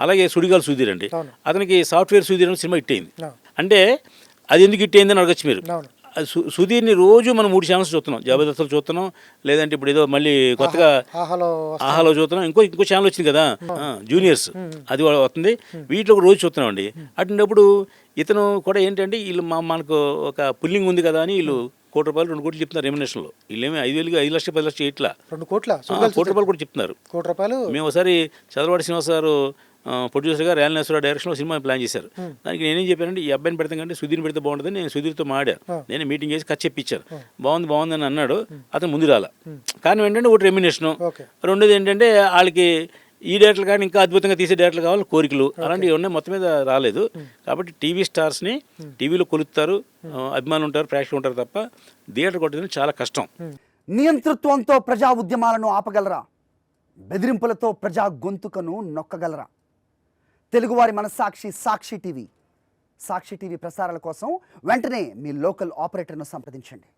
అలాగే సుడిగాలు సుధీర్ అండి. అతనికి సాఫ్ట్వేర్ సుధీర్ అనే సినిమా అవును. అంటే అది ఎందుకు హిట్ అయిందని అడగచ్చు మీరు. సుధీర్ని రోజు మనం మూడు ఛానల్స్ చూస్తున్నాం. జబర్దస్తులు చూస్తున్నాం. లేదంటే ఇప్పుడు ఏదో మళ్ళీ కొత్తగా ఆహాలో చూస్తున్నాం. ఇంకో ఇంకో ఛానల్ వచ్చింది కదా. జూనియర్స్ అది వస్తుంది. వీటిలో రోజు చూస్తున్నాం అండి అటువంటిప్పుడు ఇతను కూడా ఏంటంటే వీళ్ళు మా మనకు ఒక పుల్లింగ్ ఉంది కదా అని వీళ్ళు కోటి రూపాయలు రెండు కోట్లు చెప్తున్నారు రెమ్యునేషన్లో వీళ్ళేమి ఐదు వేలుగా ఐదు లక్షలు పది లక్షలు ఇట్లా. రెండు కోట్ల? కోటి రూపాయలు కూడా చెప్తున్నారు. కోటి రూపాయలు? మేము ఒకసారి చదరవాడి శ్రీనివాస్ గారు ప్రొడ్యూసర్గా రేలనేశ్వర డైరెక్షన్లో సినిమా ప్లాన్ చేశారు. దానికి నేనేం చెప్పానంటే ఈ అబ్బాయిని పెడతాం కంటే సుధీర్ని పెడితే బాగుంటుంది నేను సుధీర్తో మాడాను నేను మీటింగ్ చేసి ఖర్చు చెప్పించాను బాగుంది బాగుంది అని అన్నాడు. అతను ముందు రాల. కానీ ఏంటంటే ఒకటి రెమ్యునేషను రెండోది ఏంటంటే వాళ్ళకి ఈ డేట్లు కానీ ఇంకా అద్భుతంగా తీసే డేట్లు కావాలి కోరికలు. అలాంటివి ఉన్నాయి మొత్తం మీద రాలేదు. కాబట్టి టీవీ స్టార్స్ని టీవీలో కొలుస్తారు అభిమానులు ఉంటారు ప్రేక్షకులు ఉంటారు తప్ప థియేటర్ కొట్టడం చాలా కష్టం. నియంతృత్వంతో ప్రజా ఉద్యమాలను ఆపగలరా? బెదిరింపులతో ప్రజా గొంతుకను నొక్కగలరా? తెలుగువారి మనస్సాక్షి సాక్షి టీవీ. సాక్షి టీవీ ప్రసారాల కోసం వెంటనే మీ లోకల్ ఆపరేటర్ను సంప్రదించండి.